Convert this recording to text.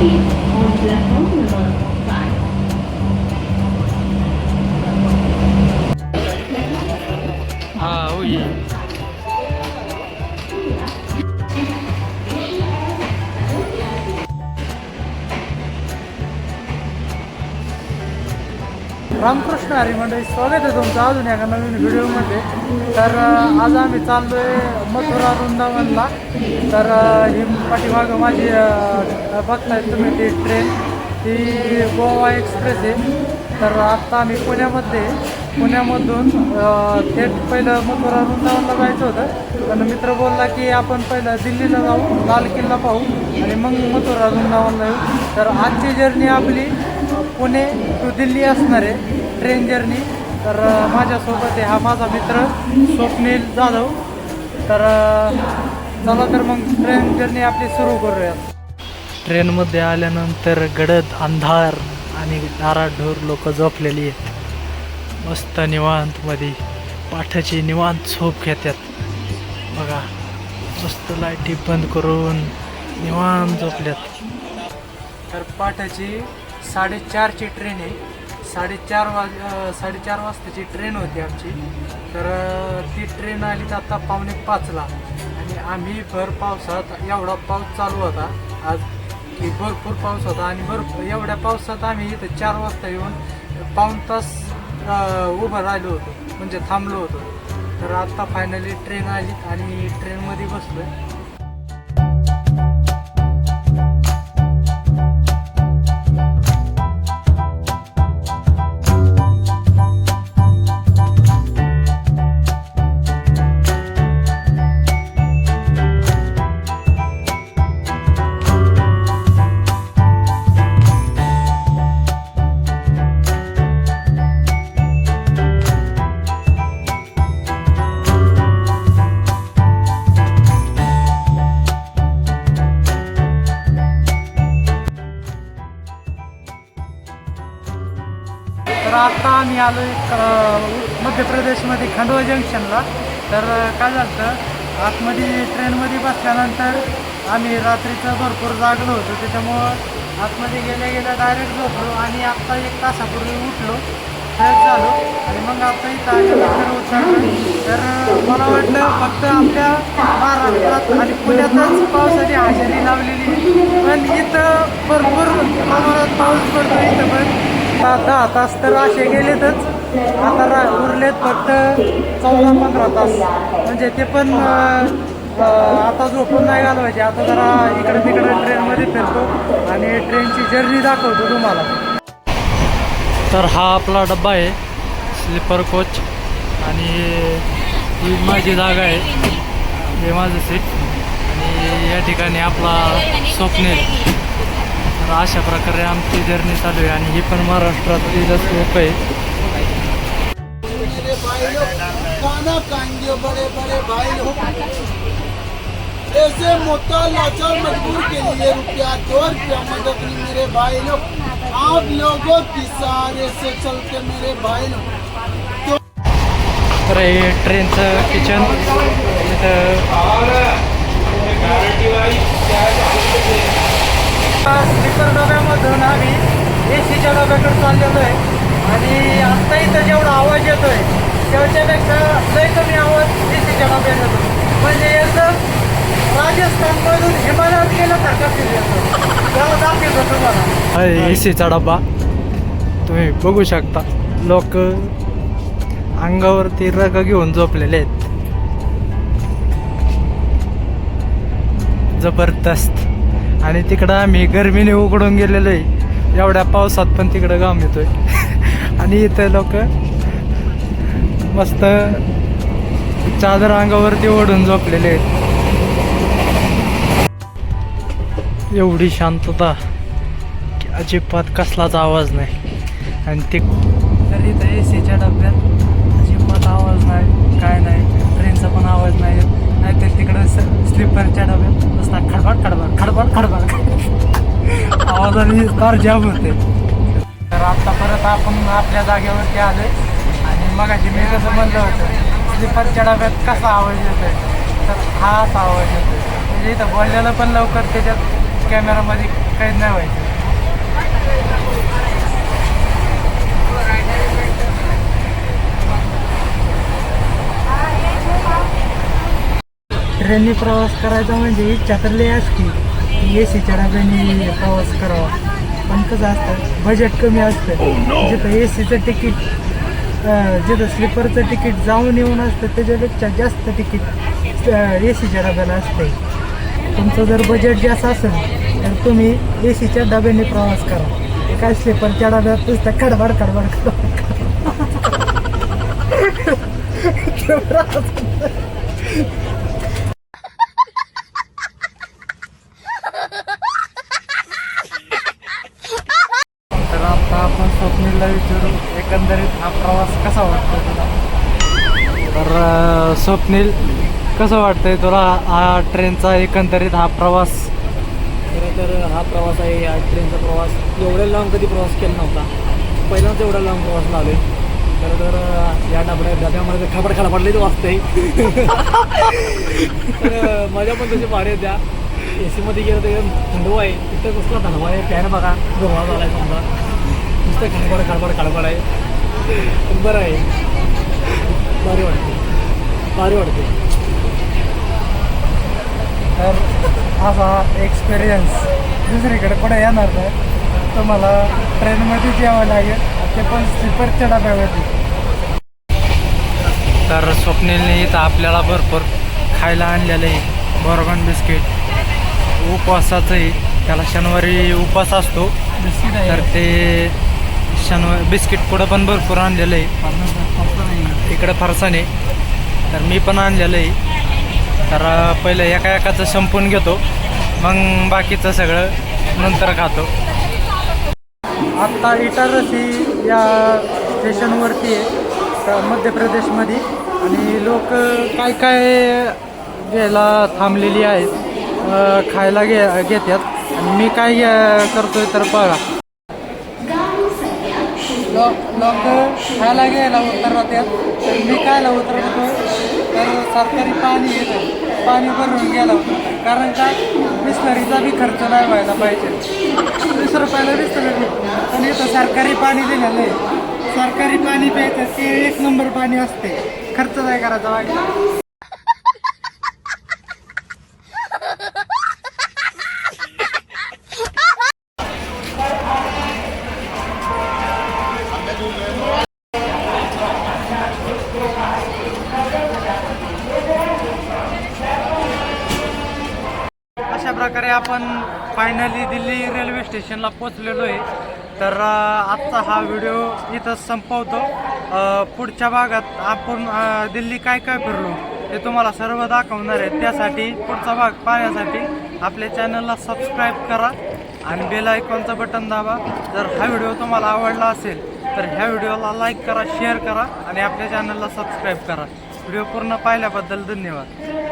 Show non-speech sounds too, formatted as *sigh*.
thì à ui. Ramakrishna Hari मंडळी स्वागत आहे तुमचं अजून एका नवीन व्हिडिओमध्ये. तर आज आम्ही चाललो आहे मथुरा वृंदावनला. तर ही पाठीमागं माझी बघताय तुम्ही ती ट्रेन ती गोवा एक्सप्रेस आहे. तर आत्ता आम्ही पुण्यामध्ये पुण्यामधून थेट पहिलं मथुरा वृंदावनला जायचं होतं. पण मित्र बोलला की आपण पहिलं दिल्लीला जाऊ लाल किल्ला पाहू आणि मग मथुरा वृंदावनला येऊ. तर आजची जर्नी आपली पुणे टू दिल्ली असणार आहे. ट्रेन जर्नी तर माझ्यासोबत आहे हा माझा मित्र स्वप्नील जाधव. तर चला तर मग ट्रेन जर्नी आपली सुरू करूया ट्रेनमध्ये आल्यानंतर गडद अंधार आणि डाराढोर लोक झोपलेली आहेत. मस्त निवांतमध्ये पाठाची निवांत झोप घेतात बघा मस्त लाईटी बंद करून निवांत झोपल्यात. तर पाठाची साडेचारची ट्रेन आहे. साडेचार वाज साडेचार वाजताची ट्रेन होती आमची. तर ती ट्रेन आली तर आत्ता पावणे पाचला. आणि आम्ही भर पावसात एवढा पाऊस चालू होता आज की भरपूर पाऊस होता. आणि भरपूर एवढ्या पावसात आम्ही इथं चार वाजता येऊन पाऊण तास उभं राहिलो होतो. म्हणजे थांबलो होतो. तर आत्ता फायनली ट्रेन आली आणि ट्रेनमध्ये बसलो तर आत्ता आम्ही आलो एक मध्य प्रदेशमध्ये खंडवा जंक्शनला. तर काय झालं आतमध्ये ट्रेनमध्ये बसल्यानंतर आम्ही रात्रीचं भरपूर जागलो होतो. त्याच्यामुळं आतमध्ये गेल्या गेल्या डायरेक्ट झोपलो आणि आत्ता एक तासापूर्वी उठलो. फ्रेश झालो. आणि मग आता इथं आल्यानंतर उतरलो तर मला वाटलं फक्त आपल्या महाराष्ट्रात आणि पुण्यातच पावसाची हजेरी लावलेली पण इथं भरपूर प्रमाणात पाऊस पडतो इथं पण. आता दहा तास तर असे गेलेतच. आता रा उरलेत फक्त चौदा पंधरा तास. म्हणजे ते पण आता झोपून नाही घालवायचे. आता जरा इकडे तिकडे ट्रेनमध्ये फिरतो आणि ट्रेनची जर्नी दाखवतो तुम्हाला. तर हा आपला डब्बा आहे स्लीपर कोच. आणि ही माझी जागा आहे. हे माझं सीट आणि या ठिकाणी आपला स्वप्नील तर अशा प्रकारे आमची जर्नी चालू आहे आणि ही पण आहे बड़े बड़े भाई लोग ऐसे मोटा लाचार मजबूर के लिए रुपया दो रुपया मदद मेरे भाई लोग आप लोगों की सहारे से चलते मेरे भाई लोग तर हे ट्रेनचं किचन इथं स्लीपर डब्यामधून आम्ही ए सीच्या डब्याकडे चाललेलो आहे. आणि आत्ता इथं जेवढा आवाज येतोय त्याच्यापेक्षा लय कमी आवाज ए सीच्या डब्यात येतो. म्हणजे याचं राजस्थानमधून हिमालयात गेल्यासारखा फील येतो. त्याला दाखवतो तुम्हाला. ए सीचा डब्बा. तुम्ही बघू शकता. लोक अंगावरती रग घेऊन झोपलेले आहेत. जबरदस्त. आणि तिकडं आम्ही गरमीने उघडून गेलेलो आहे. एवढ्या पावसात पण तिकडं घाम येतोय. *laughs* आणि इथं लोक मस्त चादर अंगावरती ओढून झोपलेले आहेत. एवढी शांतता की अजिबात कसलाच आवाज नाही. आणि ते तर इथं ए सीच्या डब्यात अजिबात आवाज नाही काय नाही ट्रेनचा पण आवाज नाही. नाहीतर तिकडं स स्लीपरच्या डब्यात नुसता खडबड खडबड खडबड खडबड. आवाजाने फार जाम होते. तर आता परत आपण आपल्या जागेवरती आलोय. आणि मग मी कसं म्हणलं होतं स्लीपरच्या डब्यात कसा आवाज येतोय? तर हाच आवाज येतोय. म्हणजे इथं बोललेलं पण लवकर त्याच्यात कॅमेरामध्ये काही नाही व्हायचं. ट्रेननी प्रवास करायचा म्हणजे इच्छा तर लय असते. ए सीच्या डब्याने प्रवास करावा. पण कसं असतं बजेट कमी असतं. जिथं ए सीचं तिकीट जिथं स्लीपरचं तिकीट जाऊन येऊन असतं त्याच्यापेक्षा जास्त तिकीट ए सीच्या डब्याला असते. तुमचं जर बजेट जास्त असेल तर तुम्ही ए सीच्या डब्याने प्रवास करा. काय स्लीपरच्या डब्यात नुसतं खडबड खडबड खडबड *laughs* आपण स्वप्नीलला विचारू एकंदरीत हा प्रवास कसा वाटतो तुला? तर स्वप्नील कसं वाटतंय तुला हा ट्रेनचा एकंदरीत हा प्रवास? खरं तर हा प्रवास आहे या ट्रेनचा प्रवास एवढ्या लांब कधी प्रवास केला नव्हता. पहिल्यांदाच एवढा लांब प्रवास लावले खरं तर या डबड्या डब्यामध्ये तर खबड खडपडले तर वाचते तर मजा पण तशी भारी त्या ए सीमध्ये गेलं तर एकदम थंडवा आहे. तिथं कसला थंडवा आहे फॅन बघा गव्हा झाला आहे समजा. नुसतं खडबड खडबड खडबड आहे. बरं आहे. भारी वाटते. भारी वाटते. तर असा एक्सपिरियन्स दुसरीकडे कुठे येणार नाही. तुम्हाला ट्रेनमध्येच यावं लागेल. ते पण स्लीपरच्या डब्यामध्ये तर स्वप्नीलने इथं आपल्याला भरपूर खायला आणलेलं आहे. बॉर्गन बिस्किट. उपवासाचंही त्याला शनिवारी उपवास असतो. बिस्किट तर ते शनिवार बिस्किट पुढं पण भरपूर आणलेलं आहे. इकडं फरसाणे तर मी पण आणलेलं आहे. तर पहिलं एका एकाचं संपून घेतो. मग बाकीचं सगळं नंतर खातो. आत्ता इटारसी या स्टेशनवरती आहे. मध्य प्रदेशमध्ये आणि लोक काय काय घ्यायला थांबलेली आहेत खायला घे घेतात. आणि मी काय घ्या- करतोय तर बघा. लोक लोक खायला घ्यायला उतरतात तर मी खायला होतो तर सरकारी पाणी येतं पाणी भरून गेलं कारण का बिस्लरीचा बी खर्च नाही व्हायला पाहिजे वीस रुपयाला बिस्लरी पण इथं सरकारी पाणी दिलेलं आहे सरकारी पाणी प्यायचं ते एक नंबर पाणी असते खर्च नाही करायचा वाटलं प्रकारे आपण फायनली दिल्ली रेल्वे स्टेशनला पोचलेलो आहे तर आजचा हा व्हिडिओ इथं संपवतो. पुढच्या भागात आपण दिल्ली काय काय फिरलो ते तुम्हाला सर्व दाखवणार आहे. त्यासाठी पुढचा भाग पाहण्यासाठी आपल्या चॅनलला सबस्क्राईब करा आणि बेल आयकॉनचं बटन दाबा. जर हा व्हिडिओ तुम्हाला आवडला असेल तर ह्या व्हिडिओला लाईक करा शेअर करा आणि आपल्या चॅनलला सबस्क्राईब करा. व्हिडिओ पूर्ण पाहिल्याबद्दल धन्यवाद.